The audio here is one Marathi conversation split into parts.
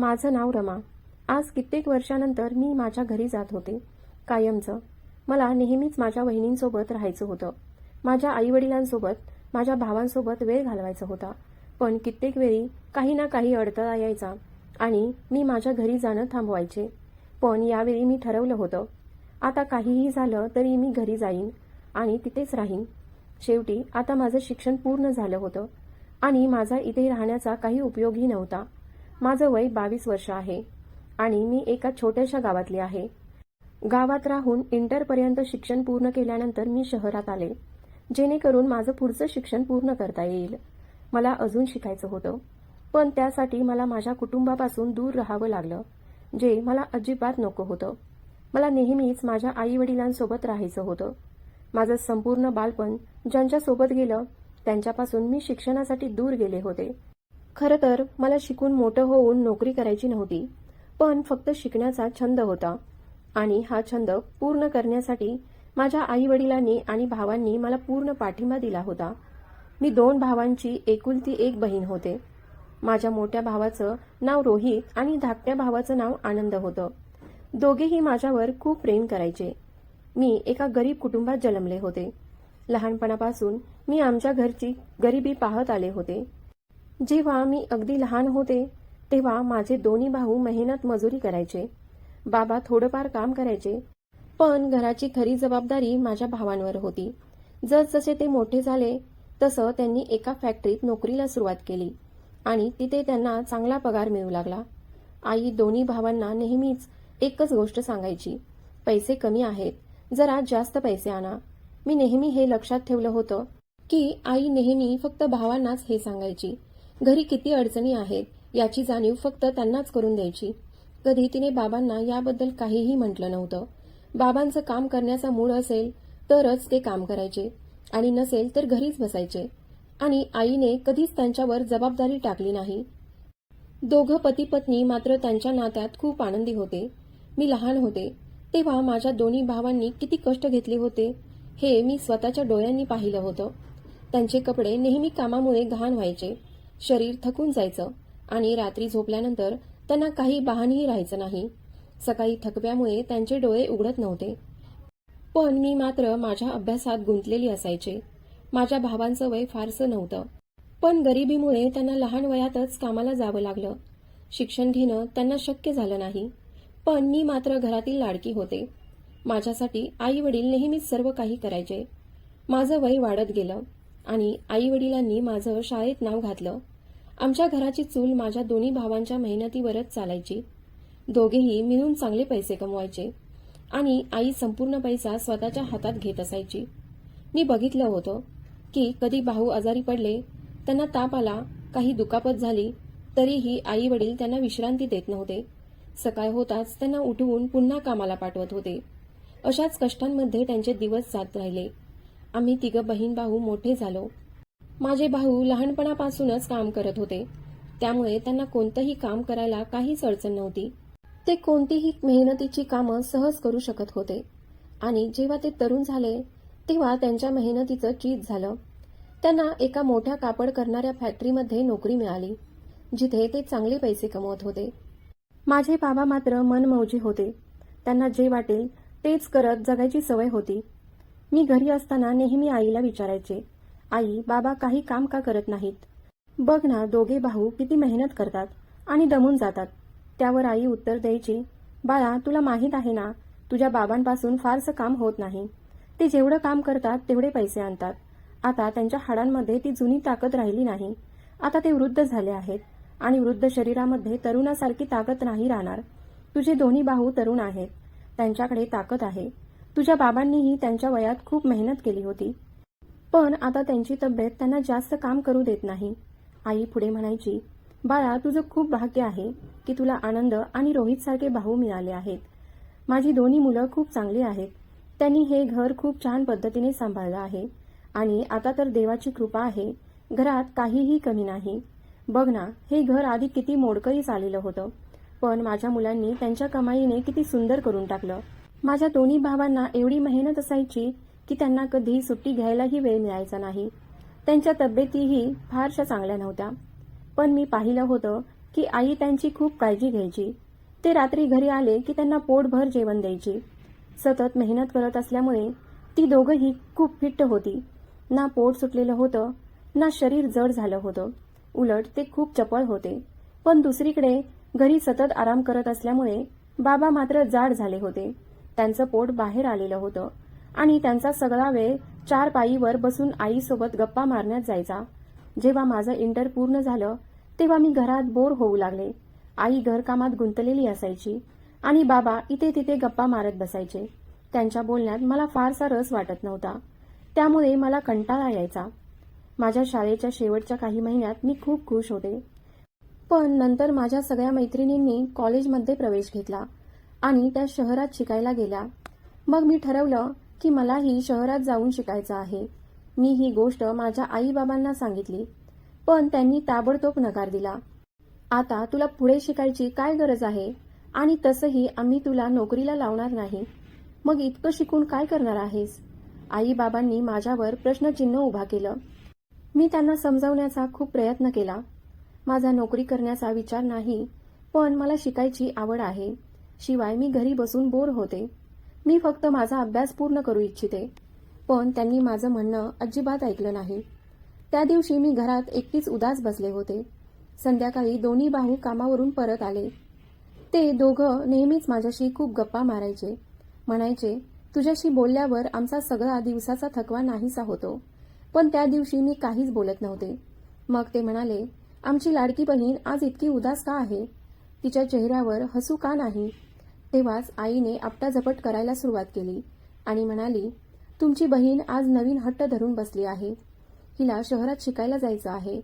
माझं नाव रमा. आज कित्येक वर्षानंतर मी माझ्या घरी जात होते. कायमचं. मला नेहमीच माझ्या वहिनींसोबत राहायचं होतं. माझ्या आईवडिलांसोबत माझ्या भावांसोबत वेळ घालवायचा होता. पण कित्येक वेळी काही ना काही अडथळा यायचा आणि मी माझ्या घरी जाणं थांबवायचे. पण यावेळी मी ठरवलं होतं. आता काहीही झालं तरी मी घरी जाईन आणि तिथेच राहीन. शेवटी आता माझं शिक्षण पूर्ण झालं होतं आणि माझा इथे राहण्याचा काही उपयोगही नव्हता. माझं वय बावीस वर्ष आहे आणि मी एका छोट्याशा गावातली आहे. गावात राहून इंटरपर्यंत शिक्षण पूर्ण केल्यानंतर मी शहरात आले जेणेकरून माझं पुढचं शिक्षण पूर्ण करता येईल. मला अजून शिकायचं होतं पण त्यासाठी मला माझ्या कुटुंबापासून दूर राहावं लागलं जे मला अजिबात नको होतं. मला नेहमीच माझ्या आई वडिलांसोबत राहायचं होतं. माझं संपूर्ण बालपण ज्यांच्यासोबत गेलं त्यांच्यापासून मी शिक्षणासाठी दूर गेले होते. खरं तर मला शिकून मोठं होऊन नोकरी करायची नव्हती पण फक्त शिकण्याचा छंद होता. आणि हा छंद पूर्ण करण्यासाठी माझ्या आई वडिलांनी आणि भावांनी मला पूर्ण पाठिंबा दिला होता. मी दोन भावांची एकुलती एक बहीण होते. माझ्या मोठ्या भावाचं नाव रोहित आणि धाकट्या भावाचं नाव आनंद होतं. दोघेही माझ्यावर खूप प्रेम करायचे. मी एका गरीब कुटुंबात जन्मले होते. लहानपणापासून मी आमच्या घरची गरिबी पाहत आले होते. जेव्हा मी अगदी लहान होते तेव्हा माझे दोन्ही भाऊ मेहनत मजुरी करायचे. बाबा थोडंफार काम करायचे पण घराची खरी जबाबदारी माझ्या भावांवर होती. जसजसे ते मोठे झाले तसं त्यांनी एका फॅक्टरीत नोकरीला सुरुवात केली आणि तिथे त्यांना चांगला पगार मिळू लागला. आई दोन्ही भावांना नेहमीच एकच गोष्ट सांगायची पैसे कमी आहेत जरा जास्त पैसे आणा. मी नेहमी हे लक्षात ठेवलं होतं की आई नेहमी फक्त भावांनाच हे सांगायची. घरी किती अडचणी आहेत याची जाणीव फक्त त्यांनाच करून द्यायची. कधी तिने बाबांना याबद्दल काहीही म्हटलं नव्हतं. बाबांचं काम करण्याचा मूळ असेल तरच ते काम करायचे. आणि नसेल तर घरीच बसायचे. आणि आईने कधीच त्यांच्यावर जबाबदारी टाकली नाही. दोघं पती पत्नी मात्र त्यांच्या नात्यात खूप आनंदी होते. मी लहान होते. तेव्हा माझ्या दोन्ही भावांनी किती कष्ट घेतले होते हे मी स्वतःच्या डोळ्यांनी पाहिलं होतं. त्यांचे कपडे नेहमी कामामुळे घाण व्हायचे. शरीर थकून जायचं आणि रात्री झोपल्यानंतर त्यांना काही बहाणही राहायचं नाही. सकाळी थकव्यामुळे त्यांचे डोळे उघडत नव्हते. पण मी मात्र माझ्या अभ्यासात गुंतलेली असायचे. माझ्या भावांचं वय फारसं नव्हतं. पण गरिबीमुळे त्यांना लहान वयातच कामाला जावं लागलं. शिक्षण घेणं त्यांना शक्य झालं नाही. पण मी मात्र घरातील लाडकी होते. माझ्यासाठी आई वडील नेहमीच सर्व काही करायचे. माझं वय वाढत गेलं आणि आई वडिलांनी माझं शाळेत नाव घातलं. आमच्या घराची चूल माझ्या दोन्ही भावांच्या मेहनतीवरच चालायची. दोघेही मिळून चांगले पैसे कमवायचे आणि आई संपूर्ण पैसा स्वतःच्या हातात घेत असायची. मी बघितलं होतं की कधी भाऊ आजारी पडले त्यांना ताप आला काही दुखापत झाली तरीही आई वडील त्यांना विश्रांती देत नव्हते. सकाळ होताच त्यांना उठवून पुन्हा कामाला पाठवत होते. अशाच कष्टांमध्ये त्यांचे दिवस जात राहिले. आम्ही तिघं बहीण भाऊ मोठे झालो. माझे भाऊ लहानपणापासूनच काम करत होते. त्यामुळे त्यांना कोणतंही काम करायला काहीच अडचण नव्हती. ते कोणतीही मेहनतीची कामं सहज करू शकत होते. आणि जेव्हा ते तरुण झाले तेव्हा त्यांच्या मेहनतीचं चीज झालं. त्यांना एका मोठ्या कापड करणाऱ्या फॅक्टरीमध्ये नोकरी मिळाली जिथे ते चांगले पैसे कमवत होते. माझे बाबा मात्र मनमौजी होते. त्यांना जे वाटेल तेच करत जगायची सवय होती. मी घरी असताना नेहमी आईला विचारायचे. आई बाबा काही काम का करत नाहीत? बघ ना दोघे भाऊ किती मेहनत करतात आणि दमून जातात. त्यावर आई उत्तर द्यायची बाळा तुला माहीत आहे ना तुझ्या बाबांपासून फारसं काम होत नाही. ते जेवढं काम करतात तेवढे पैसे आणतात. आता त्यांच्या हाडांमध्ये ती जुनी ताकद राहिली नाही. आता ते वृद्ध झाले आहेत आणि वृद्ध शरीरामध्ये तरुणासारखी ताकद नाही राहणार. तुझे दोन्ही भाऊ तरुण आहेत. त्यांच्याकडे ताकद आहे. तुझ्या बाबांनीही त्यांच्या वयात खूप मेहनत केली होती. पण आता त्यांची तब्येत त्यांना जास्त काम करू देत नाही. आई पुढे म्हणायची बाळा तुझं खूप भाग्य आहे की तुला आनंद आणि रोहितसारखे भाऊ मिळाले आहेत. माझी दोन्ही मुलं खूप चांगली आहेत. त्यांनी हे घर खूप छान पद्धतीने सांभाळलं आहे. आणि आता तर देवाची कृपा आहे. घरात काहीही कमी नाही. बघ ना हे घर आधी किती मोडकरी चाललेलं होतं. पण माझ्या मुलांनी त्यांच्या कमाईने किती सुंदर करून टाकलं. माझ्या दोन्ही भावांना एवढी मेहनत असायची की त्यांना कधी सुट्टी घ्यायलाही वेळ मिळायचा नाही. त्यांच्या तब्येतीही फारशा चांगल्या नव्हत्या. पण मी पाहिलं होतं की आई त्यांची खूप काळजी घ्यायची. ते रात्री घरी आले की त्यांना पोटभर जेवण द्यायची. सतत मेहनत करत असल्यामुळे ती दोघंही खूप फिट्ट होती. ना पोट सुटलेलं होतं ना शरीर जड झालं होतं. उलट ते खूप चपळ होते. पण दुसरीकडे घरी सतत आराम करत असल्यामुळे बाबा मात्र जाड झाले होते. त्यांचं पोट बाहेर आलेलं होतं. आणि त्यांचा सगळा वेळ चार पायीवर बसून आईसोबत गप्पा मारण्यात जायचा. जेव्हा माझं इंटर पूर्ण झालं तेव्हा मी घरात बोर होऊ लागले. आई घरकामात गुंतलेली असायची आणि बाबा इथे तिथे गप्पा मारत बसायचे. त्यांच्या बोलण्यात मला फारसा रस वाटत नव्हता. त्यामुळे मला कंटाळा यायचा. माझ्या शाळेच्या शेवटच्या काही महिन्यात मी खूप खुश होते. पण नंतर माझ्या सगळ्या मैत्रिणींनी कॉलेजमध्ये प्रवेश घेतला आणि त्या शहरात शिकायला गेल्या. मग मी ठरवलं की मलाही शहरात जाऊन शिकायचं आहे. मी ही गोष्ट माझ्या आईबाबांना सांगितली पण त्यांनी ताबडतोब नकार दिला. आता तुला पुढे शिकायची काय गरज आहे? आणि तसंही आम्ही तुला नोकरीला लावणार नाही. मग इतकं शिकून काय करणार आहेस? आईबाबांनी माझ्यावर प्रश्नचिन्ह उभा केलं. मी त्यांना समजावण्याचा खूप प्रयत्न केला. माझा नोकरी करण्याचा विचार नाही पण मला शिकायची आवड आहे. शिवाय मी घरी बसून बोर होते. मी फक्त माझा अभ्यास पूर्ण करू इच्छिते. पण त्यांनी माझं म्हणणं अजिबात ऐकलं नाही. त्या दिवशी मी घरात एकटीच उदास बसले होते. संध्याकाळी दोन्ही भाऊ कामावरून परत आले. ते दोघं नेहमीच माझ्याशी खूप गप्पा मारायचे. म्हणायचे तुझ्याशी बोलल्यावर आमचा सगळा दिवसाचा थकवा नाहीसा होतो. पण त्या दिवशी मी काहीच बोलत नव्हते. मग ते म्हणाले आमची लाडकी बहीण आज इतकी उदास का आहे? तिच्या चेहऱ्यावर हसू का नाही? तेव्हाच आईने आपटाझपट करायला सुरुवात केली आणि म्हणाली तुमची बहीण आज नवीन हट्ट धरून बसली आहे. हिला शहरात शिकायला जायचं आहे.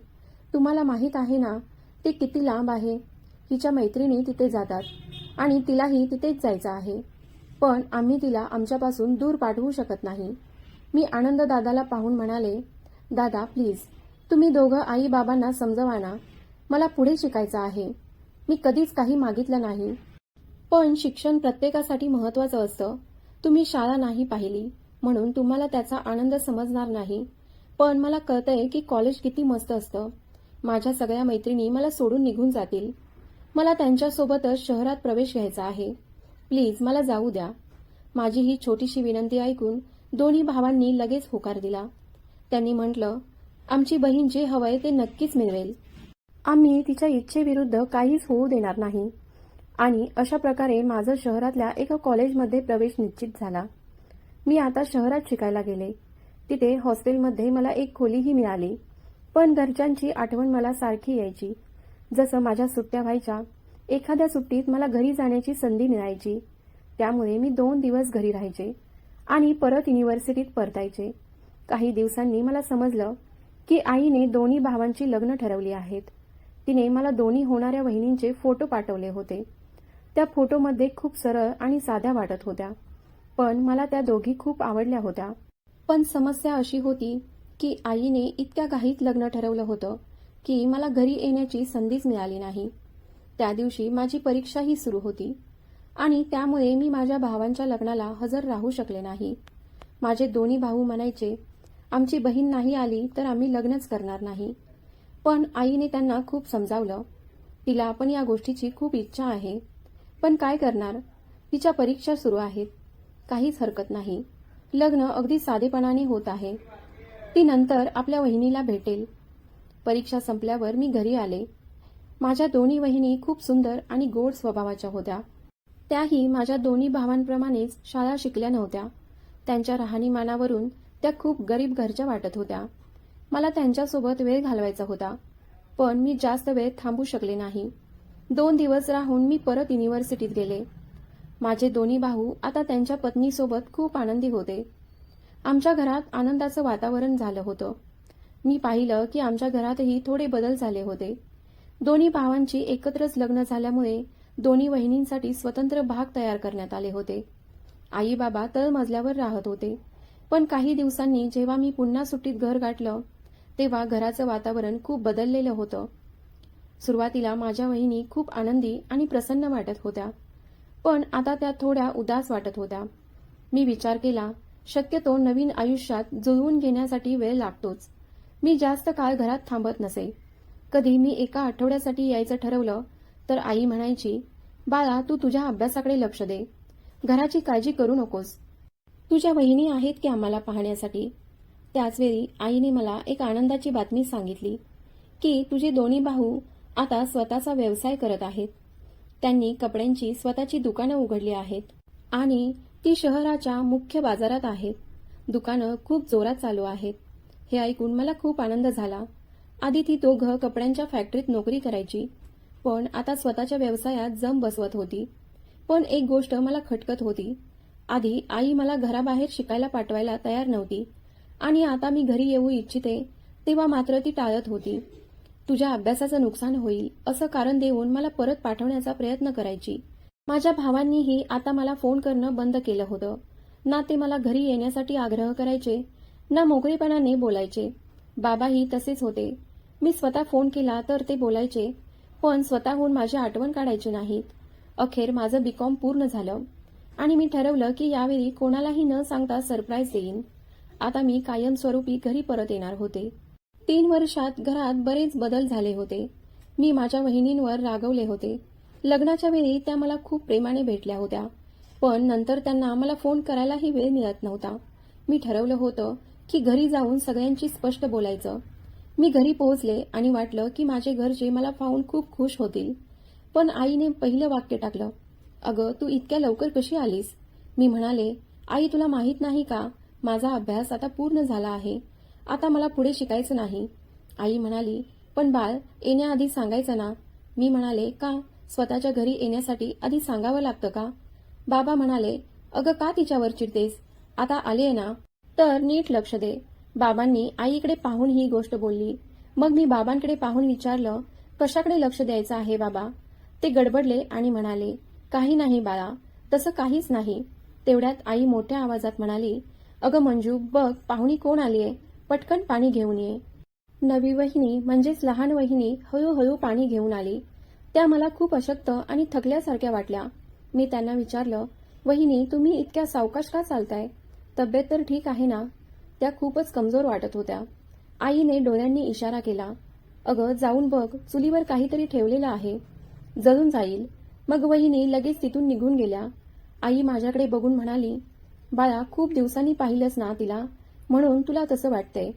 तुम्हाला माहीत आहे ना ते किती लांब आहे. हिच्या मैत्रिणी तिथे जातात आणि तिलाही तिथेच जायचं आहे. पण आम्ही तिला आमच्यापासून दूर पाठवू शकत नाही. मी आनंद दादाला पाहून म्हणाले दादा प्लीज तुम्ही दोघं आई बाबांना समजवा ना. मला पुढे शिकायचं आहे. मी कधीच काही मागितलं नाही. पण शिक्षण प्रत्येकासाठी महत्वाचं असतं. तुम्ही शाळा नाही पाहिली म्हणून तुम्हाला त्याचा आनंद समजणार नाही. पण मला कळतंय की कॉलेज किती मस्त असतं. माझ्या सगळ्या मैत्रिणी मला सोडून निघून जातील. मला त्यांच्यासोबतच शहरात प्रवेश घ्यायचा आहे. प्लीज मला जाऊ द्या. माझी ही छोटीशी विनंती ऐकून दोन्ही भावांनी लगेच होकार दिला. त्यांनी म्हटलं आमची बहीण जे हवंय ते नक्कीच मिळवेल. आम्ही तिच्या इच्छेविरुद्ध काहीच होऊ देणार नाही. आणि अशा प्रकारे माझं शहरातल्या एका कॉलेजमध्ये प्रवेश निश्चित झाला. मी आता शहरात शिकायला गेले. तिथे हॉस्टेलमध्ये मला एक खोलीही मिळाली. पण घरच्यांची आठवण मला सारखी यायची. जसं माझ्या सुट्ट्या व्हायच्या एखाद्या सुट्टीत मला घरी जाण्याची संधी मिळायची. त्यामुळे मी दोन दिवस घरी राहायचे आणि परत युनिव्हर्सिटीत परतायचे. काही दिवसांनी मला समजलं की आईने दोन्ही भावांची लग्न ठरवली आहेत. तिने मला दोन्ही होणाऱ्या वहिनींचे फोटो पाठवले होते. त्या फोटोमध्ये खूप सरळ आणि साध्या वाटत होत्या. पण मला त्या दोघी खूप आवडल्या होत्या. पण समस्या अशी होती की आईने इतक्या घाईत लग्न ठरवलं होतं की मला घरी येण्याची संधीच मिळाली नाही. त्या दिवशी माझी परीक्षाही सुरू होती आणि त्यामुळे मी माझ्या भावांच्या लग्नाला हजर राहू शकले नाही. माझे दोन्ही भाऊ म्हणायचे आमची बहीण नाही आली तर आम्ही लग्नच करणार नाही. पण आईने त्यांना खूप समजावलं. तिला पण या गोष्टीची खूप इच्छा आहे. पण काय करणार? तिच्या परीक्षा सुरू आहेत. काहीच हरकत नाही. लग्न अगदी साधेपणाने होत आहे. ती नंतर आपल्या वहिनीला भेटेल. परीक्षा संपल्यावर मी घरी आले. माझ्या दोन्ही वहिनी खूप सुंदर आणि गोड स्वभावाच्या होत्या. त्याही माझ्या दोन्ही भावांप्रमाणेच शाळा शिकल्या नव्हत्या. त्यांच्या राहणीमानावरून त्या खूप गरीब घरच्या वाटत होत्या. मला त्यांच्यासोबत वेळ घालवायचा होता. पण मी जास्त वेळ थांबू शकले नाही. दोन दिवस राहून मी परत युनिव्हर्सिटीत गेले. माझे दोन्ही भाऊ आता त्यांच्या पत्नीसोबत खूप आनंदी होते. आमच्या घरात आनंदाचं वातावरण झालं होतं. मी पाहिलं की आमच्या घरातही थोडे बदल झाले होते. दोन्ही भावांची एकत्रच लग्न झाल्यामुळे दोन्ही वहिनींसाठी स्वतंत्र भाग तयार करण्यात आले होते. आई बाबा तळमजल्यावर राहत होते. पण काही दिवसांनी जेव्हा मी पुन्हा सुट्टीत घर गाठलं तेव्हा घराचं वातावरण खूप बदललेलं होतं. सुरुवातीला माझ्या वहिनी खूप आनंदी आणि प्रसन्न वाटत होत्या. पण आता त्या थोड्या उदास वाटत होत्या. मी विचार केला शक्यतो नवीन आयुष्यात जुळवून घेण्यासाठी वेळ लागतोच. मी जास्त काळ घरात थांबत नसे. कधी मी एका आठवड्यासाठी यायचं ठरवलं तर आई म्हणायची बाळा तू तुझ्या अभ्यासाकडे लक्ष दे. घराची काळजी करू नकोस. तुझ्या वहिनी आहेत की आम्हाला पाहण्यासाठी? त्याचवेळी आईने मला एक आनंदाची बातमी सांगितली की तुझे दोन्ही भाऊ आता स्वतःचा व्यवसाय करत आहेत. त्यांनी कपड्यांची स्वतःची दुकानं उघडली आहेत आणि ती शहराच्या मुख्य बाजारात आहेत. दुकानं खूप जोरात चालू आहेत. हे ऐकून मला खूप आनंद झाला. आधी ती दोघं कपड्यांच्या फॅक्टरीत नोकरी करायची पण आता स्वतःच्या व्यवसायात जम बसवत होती. पण एक गोष्ट मला खटकत होती. आधी आई मला घराबाहेर शिकायला पाठवायला तयार नव्हती आणि आता मी घरी येऊ इच्छिते तेव्हा मात्र ती टाळत होती. तुझ्या अभ्यासाचं नुकसान होईल असं कारण देऊन मला परत पाठवण्याचा प्रयत्न करायची. माझ्या भावांनीही आता मला फोन करणं बंद केलं होतं. ना ते मला घरी येण्यासाठी आग्रह करायचे ना मोकळेपणाने बोलायचे. बाबाही तसेच होते. मी स्वतः फोन केला तर ते बोलायचे पण स्वतःहून माझी आठवण काढायची नाहीत. अखेर माझं बीकॉम पूर्ण झालं. आणि मी ठरवलं की यावेळी कोणालाही न सांगता सरप्राईज देईन. आता मी कायमस्वरूपी घरी परत येणार होते. तीन वर्षात घरात बरेच बदल झाले होते. मी माझ्या वहिनींवर रागवले होते. लग्नाच्या वेळी त्या मला खूप प्रेमाने भेटल्या होत्या. पण नंतर त्यांना मला फोन करायलाही वेळ मिळत नव्हता. मी ठरवलं होतं की घरी जाऊन सगळ्यांशी स्पष्ट बोलायचं. मी घरी पोहोचले आणि वाटलं की माझे घरचे मला पाहून खूप खुश होतील. पण आईने पहिलं वाक्य टाकलं. अगं तू इतक्या लवकर कशी आलीस? मी म्हणाले आई तुला माहीत नाही का? माझा अभ्यास आता पूर्ण झाला आहे. आता मला पुढे शिकायचं नाही. आई म्हणाली पण बाळ येण्याआधी सांगायचं ना. मी म्हणाले का? स्वतःच्या घरी येण्यासाठी आधी सांगावं लागतं का? बाबा म्हणाले अगं का तिच्यावर चिडतेस? आता आले ना तर नीट लक्ष दे. बाबांनी आईकडे पाहून ही गोष्ट बोलली. मग मी बाबांकडे पाहून विचारलं कशाकडे लक्ष द्यायचं आहे बाबा? ते गडबडले आणि म्हणाले काही नाही बाळा तसं काहीच नाही. तेवढ्यात आई मोठ्या आवाजात म्हणाली अगं मंजू बघ पाहुणी कोण आलीये? पटकन पाणी घेऊन ये. नवी वहिनी म्हणजेच लहान वहिनी हळूहळू पाणी घेऊन आली. त्या मला खूप अशक्त आणि थकल्यासारख्या वाटल्या. मी त्यांना विचारलं वहिनी तुम्ही इतक्या सावकाश का चालताय? तब्येत तर ठीक आहे ना? त्या खूपच कमजोर वाटत होत्या. आईने डोळ्यांनी इशारा केला अगं जाऊन बघ चुलीवर काहीतरी ठेवलेलं आहे. जळून जाईल. मग वहिनी लगेच तिथून निघून गेल्या. आई माझ्याकडे बघून म्हणाली बाळा खूप दिवसांनी पाहिलंच ना तिला. म्हणून तुला तसं वाटतंय.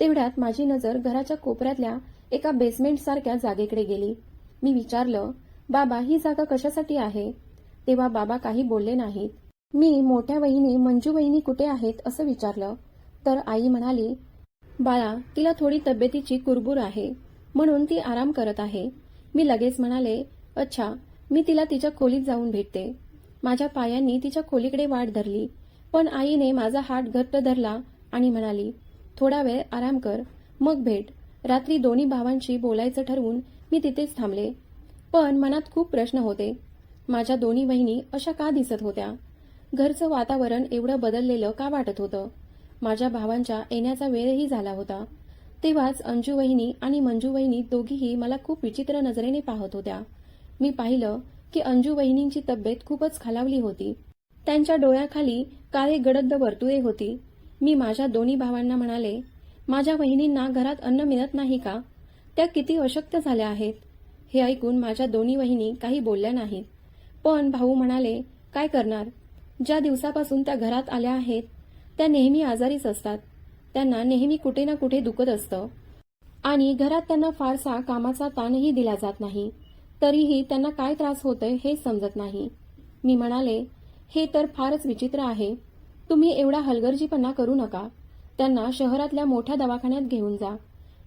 तेवढ्यात माझी नजर घराच्या कोपऱ्यातल्या एका बेसमेंट सारख्या जागेकडे गेली. मी विचारलं बाबा ही जागा कशासाठी आहे? तेव्हा बाबा काही बोलले नाहीत. मी मोठ्या वहिनी मंजू वहिनी कुठे आहेत असं विचारलं. तर आई म्हणाली बाळा तिला थोडी तब्येतीची कुरबुर आहे. म्हणून ती आराम करत आहे. मी लगेच म्हणाले अच्छा मी तिला तिच्या खोलीत जाऊन भेटते. माझ्या पायांनी तिच्या खोलीकडे वाट धरली. पण आईने माझा हात घट्ट धरला आणि म्हणाली थोडा वेळ आराम कर मग भेट. रात्री दोन्ही भावांशी बोलायचं ठरवून मी तिथेच थांबले. पण मनात खूप प्रश्न होते. माझ्या दोन्ही बहिणी अशा का दिसत होत्या? घरचं वातावरण एवढं बदललेलं का वाटत होतं? माझ्या भावांच्या येण्याचा वेळही झाला होता. तेव्हाच अंजू वहिनी आणि मंजू वहिनी दोघीही मला खूप विचित्र नजरेने पाहत होत्या. मी पाहिलं की अंजू वहिनींची तब्येत खूपच खालावली होती. त्यांच्या डोळ्याखाली काळे गडद वर्तुळे होती. मी माझ्या दोन्ही भावांना म्हणाले माझ्या वहिनींना घरात अन्न मिळत नाही का? त्या किती अशक्त झाल्या आहेत. हे ऐकून माझ्या दोन्ही वहिनी काही बोलल्या नाहीत. पण भाऊ म्हणाले काय करणार? ज्या दिवसापासून त्या घरात आल्या आहेत त्या नेहमी आजारीच असतात. त्यांना नेहमी कुठे ना कुठे दुखत असतं. आणि घरात त्यांना फारसा कामाचा ताणही दिला जात नाही. तरीही त्यांना काय त्रास होतोय हे समजत नाही. मी म्हणाले हे तर फारच विचित्र आहे. तुम्ही एवढा हलगर्जीपणा करू नका. त्यांना शहरातल्या मोठ्या दवाखान्यात घेऊन जा.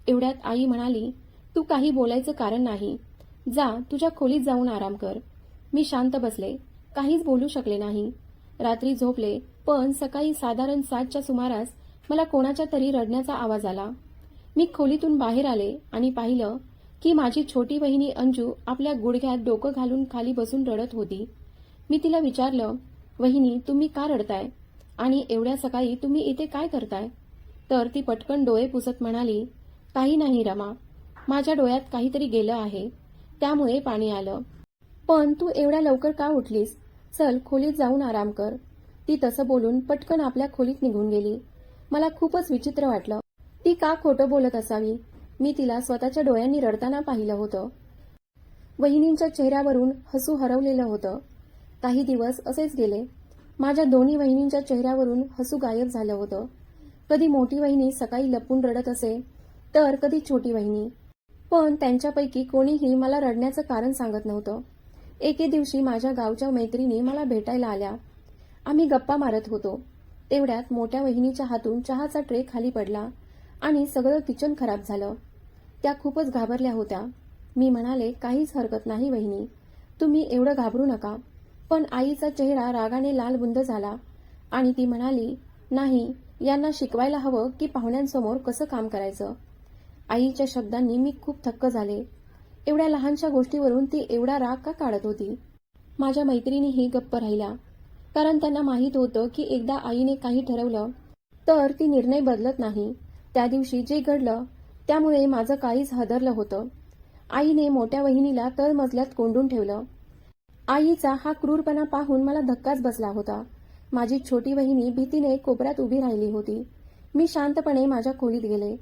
एवढ्यात आई म्हणाली तू काही बोलायचं कारण नाही. जा तुझ्या खोलीत जाऊन आराम कर. मी शांत बसले. काहीच बोलू शकले नाही. रात्री झोपले पण सकाळी साधारण सातच्या सुमारास मला कोणाच्या तरी रडण्याचा आवाज आला. मी खोलीतून बाहेर आले आणि पाहिलं की माझी छोटी बहिणी अंजू आपल्या गुडघ्यात डोकं घालून खाली बसून रडत होती. मी तिला विचारलं वहिनी तुम्ही का रडताय? आणि एवढ्या सकाळी तुम्ही इथे काय करताय? तर ती पटकन डोळे पुसत म्हणाली काही नाही रमा. माझ्या डोळ्यात काहीतरी गेलं आहे. त्यामुळे पाणी आलं. पण तू एवढ्या लवकर का उठलीस? चल खोलीत जाऊन आराम कर. ती तसं बोलून पटकन आपल्या खोलीत निघून गेली. मला खूपच विचित्र वाटलं. ती का खोटं बोलत असावी? मी तिला स्वतःच्या डोळ्यांनी रडताना पाहिलं होतं. वहिनींच्या चेहऱ्यावरून हसू हरवलेलं होतं. काही दिवस असेच गेले. माझ्या दोन्ही वहिनींच्या चेहऱ्यावरून हसू गायब झालं होतं. कधी मोठी वहिनी सकाळी लपून रडत असे तर कधी छोटी वहिनी. पण त्यांच्यापैकी कोणीही मला रडण्याचं कारण सांगत नव्हतं. एके दिवशी माझ्या गावच्या मैत्रिणी मला भेटायला आल्या. आम्ही गप्पा मारत होतो. तेवढ्यात मोठ्या वहिनीच्या हातून चहाचा ट्रे खाली पडला आणि सगळं किचन खराब झालं. त्या खूपच घाबरल्या होत्या. मी म्हणाले काहीच हरकत नाही वहिनी. तुम्ही एवढं घाबरू नका. पण आईचा चेहरा रागाने लालबुंद झाला आणि ती म्हणाली नाही यांना शिकवायला हवं की पाहुण्यांसमोर कसं काम करायचं? आईच्या शब्दांनी मी खूप थक्क झाले. एवढ्या लहानशा गोष्टीवरून ती एवढा राग का काढत होती? माझ्या मैत्रिणीही गप्प राहिल्या. कारण त्यांना माहीत होतं की एकदा आईने काही ठरवलं तर ती निर्णय बदलत नाही. त्या दिवशी जे घडलं त्यामुळे माझं काहीच हदरलं होतं. आईने मोठ्या वहिनीला तळमजल्यात कोंडून ठेवलं. आईचा हा क्रूरपणा पाहून मला धक्काच बसला होता. माझी छोटी बहिणी भीतीने कोपऱ्यात उभी राहिली होती. मी शांतपणे माझ्या खोलीत गेले.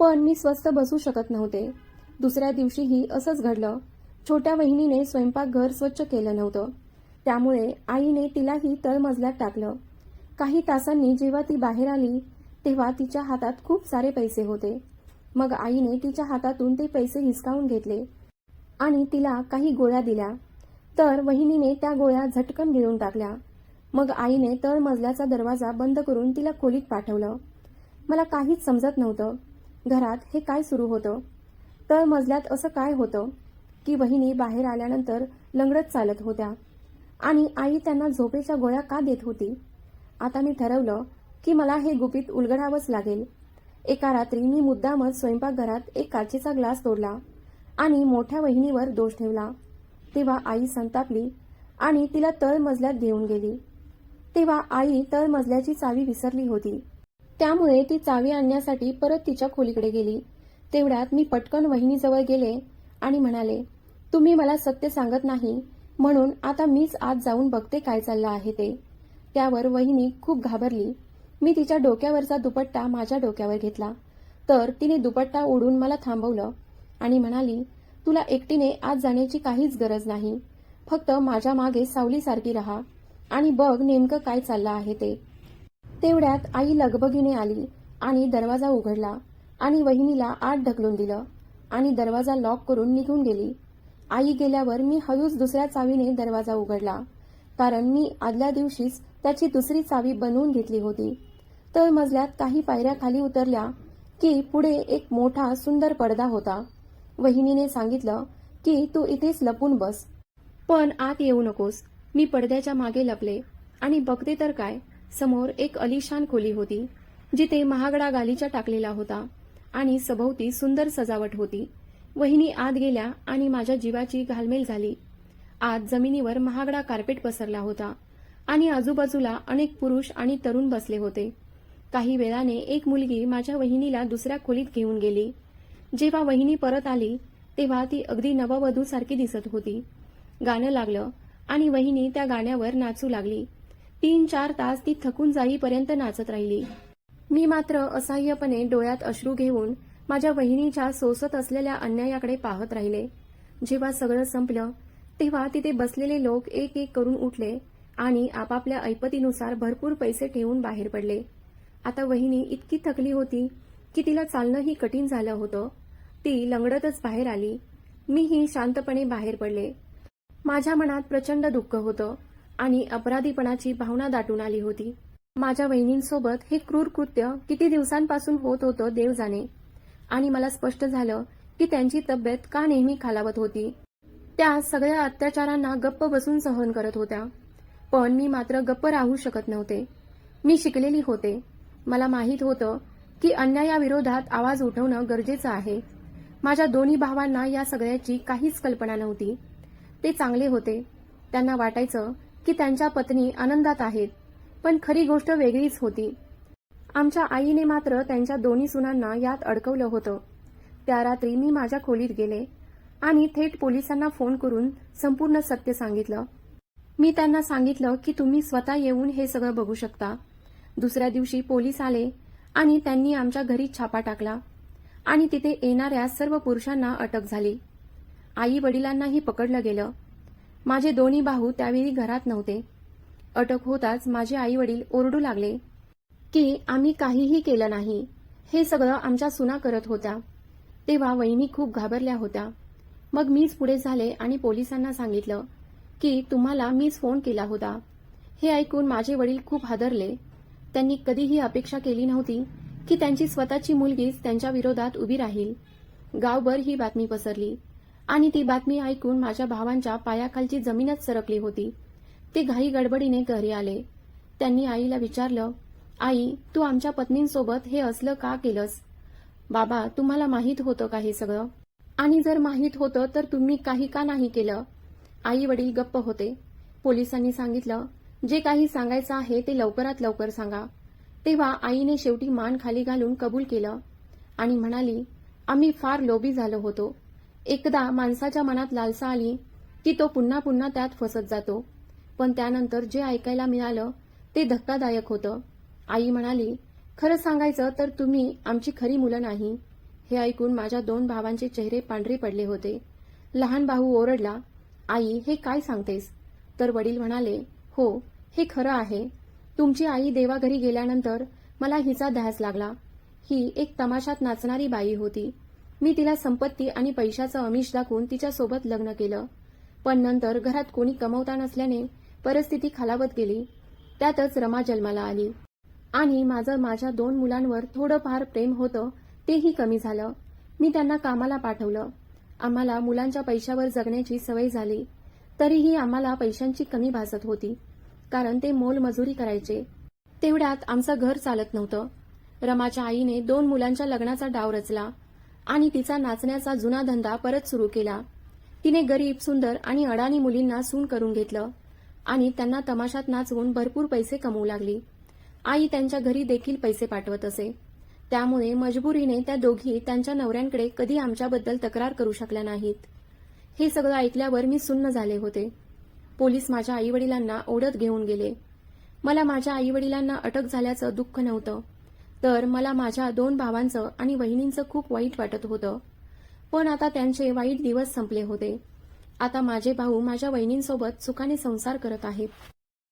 पण मी स्वस्त बसू शकत नव्हते. दुसऱ्या दिवशीही असंच घडलं. छोट्या वहिनीने स्वयंपाकघर स्वच्छ केलं नव्हतं. त्यामुळे आईने तिलाही तळमजल्यात टाकलं. काही तासांनी जेव्हा ती बाहेर आली तेव्हा तिच्या हातात खूप सारे पैसे होते. मग आईने तिच्या हातातून ते पैसे हिसकावून घेतले आणि तिला काही गोळ्या दिल्या. तर वहिनीने त्या गोळ्या झटकन गिळून टाकल्या. मग आईने तळमजल्याचा दरवाजा बंद करून तिला खोलीत पाठवलं. मला काहीच समजत नव्हतं. घरात हे काय सुरू होतं? तळमजल्यात असं काय होतं? की वहिनी बाहेर आल्यानंतर लंगडत चालत होत्या. आणि आई त्यांना झोपेच्या गोळ्या का देत होती? आता मी ठरवलं की मला हे गुपित उलगडावंच लागेल. एका रात्री मी मुद्दामच स्वयंपाकघरात एक काचेचा ग्लास तोडला आणि मोठ्या वहिनीवर दोष ठेवला. तेव्हा आई संतापली आणि तिला तळमजल्यात घेऊन गेली. तेव्हा आई तळमजल्याची चावी विसरली होती. त्यामुळे ती चावी आणण्यासाठी परत तिच्या खोलीकडे गेली. तेवढ्यात मी पटकन वहिनीजवळ गेले आणि म्हणाले तुम्ही मला सत्य सांगत नाही म्हणून आता मीच आत जाऊन बघते काय चाललं आहे ते. त्यावर वहिनी खूप घाबरली. मी तिच्या डोक्यावरचा दुपट्टा माझ्या डोक्यावर घेतला. तर तिने दुपट्टा ओढून मला थांबवलं आणि म्हणाली तुला एकटीने आत जाण्याची काहीच गरज नाही. फक्त माझ्या मागे सावलीसारखी राहा. आणि बघ नेमकं काय चाललं आहे ते. तेवढ्यात आई लगबगीने आली आणि दरवाजा उघडला आणि वहिनीला आत ढकलून दिलं आणि दरवाजा लॉक करून निघून गेली. आई गेल्यावर मी हळूच दुसऱ्या चावीने दरवाजा उघडला. कारण मी आदल्या दिवशीच त्याची दुसरी चावी बनवून घेतली होती. तर मजल्यात काही पायऱ्या खाली उतरल्या की पुढे एक मोठा सुंदर पडदा होता. वहिनीने सांगितलं की तू इथेच लपून बस. पण आत येऊ नकोस. मी पडद्याच्या मागे लपले. आणि बघते तर काय समोर एक अलिशान खोली होती जिथे महागडा गालीचा टाकलेला होता आणि सभोवती सुंदर सजावट होती. वहिनी आत गेल्या आणि माझ्या जीवाची घालमेल झाली. आत जमिनीवर महागडा कार्पेट पसरला होता आणि आजूबाजूला अनेक पुरुष आणि तरुण बसले होते. काही वेळाने एक मुलगी माझ्या वहिनीला दुसऱ्या खोलीत घेऊन गेली. जेव्हा वहिनी परत आली तेव्हा ती अगदी नववधूसारखी दिसत होती. गाणं लागलं आणि वहिनी त्या गाण्यावर नाचू लागली. तीन चार तास ती थकून जाईपर्यंत नाचत राहिली. मी मात्र असह्यपणे डोळ्यात अश्रू घेऊन माझ्या वहिनीच्या सोसत असलेल्या अन्यायाकडे पाहत राहिले. जेव्हा सगळं संपलं तेव्हा तिथे बसलेले लोक एक एक करून उठले आणि आपापल्या ऐपतीनुसार भरपूर पैसे ठेवून बाहेर पडले. आता वहिनी इतकी थकली होती की तिला चालणंही कठीण झालं होतं. ती लंगडतच बाहेर आली. मीही शांतपणे बाहेर पडले. माझ्या मनात प्रचंड दुःख होतं आणि अपराधीपणाची भावना दाटून आली होती. माझ्या वहिनींसोबत हे क्रूर कृत्य किती दिवसांपासून होत होतं देव जाणे. आणि मला स्पष्ट झालं की त्यांची तब्येत का नेहमी खालावत होती. त्या सगळ्या अत्याचारांना गप्प बसून सहन करत होत्या. पण मी मात्र गप्प राहू शकत नव्हते. मी शिकलेली होते. मला माहीत होतं की अन्यायाविरोधात आवाज उठवणं गरजेचं आहे. माझ्या दोन्ही भावांना या सगळ्याची काहीच कल्पना नव्हती. ते चांगले होते. त्यांना वाटायचं की त्यांच्या पत्नी आनंदात आहेत पण खरी गोष्ट वेगळीच होती. आमच्या आईने मात्र त्यांच्या दोन्ही सुनांना यात अडकवलं होतं. त्या रात्री मी माझ्या खोलीत गेले आणि थेट पोलिसांना फोन करून संपूर्ण सत्य सांगितलं. मी त्यांना सांगितलं की तुम्ही स्वतः येऊन हे सगळं बघू शकता. दुसऱ्या दिवशी पोलीस आले आणि त्यांनी आमच्या घरी छापा टाकला. आणि तिथे येणाऱ्या सर्व पुरुषांना अटक झाली. आई वडिलांनाही पकडलं गेलं. माझे दोन्ही भाऊ त्यावेळी घरात नव्हते. अटक होताच माझे आई वडील ओरडू लागले की आम्ही काहीही केलं नाही. हे सगळं आमच्या सुना करत होत्या. तेव्हा वहिनी खूप घाबरल्या होत्या. मग मीच पुढे झाले आणि पोलिसांना सांगितलं की तुम्हाला मीच फोन केला होता. हे ऐकून माझे वडील खूप हादरले. त्यांनी कधीही अपेक्षा केली नव्हती. की त्यांची स्वतःची मुलगीच त्यांच्या विरोधात उभी राहील. गावभर ही बातमी पसरली. आणि ती बातमी ऐकून माझ्या भावांच्या पायाखालची जमीनच सरकली होती. ते घाई गडबडीने घरी आले. त्यांनी आईला विचारलं आई तू आमच्या पत्नींसोबत हे असलं का केलंस? बाबा तुम्हाला माहीत होतं का हे सगळं? आणि जर माहीत होतं तर तुम्ही काही का नाही केलं? आई वडील गप्प होते. पोलिसांनी सांगितलं जे काही सांगायचं आहे ते लवकरात लवकर सांगा. तेव्हा आईने शेवटी मान खाली घालून कबूल केलं आणि म्हणाली आम्ही फार लोभी झालो होतो. एकदा माणसाच्या मनात लालसा आली की तो पुन्हा पुन्हा त्यात फसत जातो. पण त्यानंतर जे ऐकायला मिळालं ते धक्कादायक होतं. आई म्हणाली खरं सांगायचं तर तुम्ही आमची खरी मुलं नाही. हे ऐकून माझ्या दोन भावांचे चेहरे पांढरे पडले होते. लहान भाऊ ओरडला आई हे काय सांगतेस तर वडील म्हणाले हो हे खरं आहे. तुमची आई देवाघरी गेल्यानंतर मला हिचा ध्यास लागला. ही एक तमाशात नाचणारी बाई होती. मी तिला संपत्ती आणि पैशाचं अमिष दाखवून तिच्यासोबत लग्न केलं. पण नंतर घरात कोणी कमवता नसल्याने परिस्थिती खालावत गेली. त्यातच रमा जन्माला आली. आणि माझं माझ्या दोन मुलांवर थोडंफार प्रेम होतं तेही कमी झालं. मी त्यांना कामाला पाठवलं. आम्हाला मुलांच्या पैशावर जगण्याची सवय झाली. तरीही आम्हाला पैशांची कमी भासत होती. कारण ते मोलमजुरी करायचे. तेवढ्यात आमचं घर चालत नव्हतं. रमाच्या आईने दोन मुलांच्या लग्नाचा डाव रचला आणि तिचा नाचण्याचा जुना धंदा परत सुरू केला. तिने गरीब सुंदर आणि अडाणी मुलींना सून करून घेतलं आणि त्यांना तमाशात नाचवून भरपूर पैसे कमवू लागली. आई त्यांच्या घरी देखील पैसे पाठवत असे. त्यामुळे मजबुरीने त्या दोघी त्यांच्या नवऱ्यांकडे कधी आमच्याबद्दल तक्रार करू शकल्या नाहीत. हे सगळं ऐकल्यावर मी सुन्न झाले होते. पोलीस माझ्या आईवडिलांना ओढत घेऊन गेले. मला माझ्या आईवडिलांना अटक झाल्याचं दुःख नव्हतं. तर मला माझ्या दोन भावांचं आणि वहिनींचं खूप वाईट वाटत होतं. पण आता त्यांचे वाईट दिवस संपले होते. आता माझे भाऊ माझ्या वहिनींसोबत सुखाने संसार करत आहेत.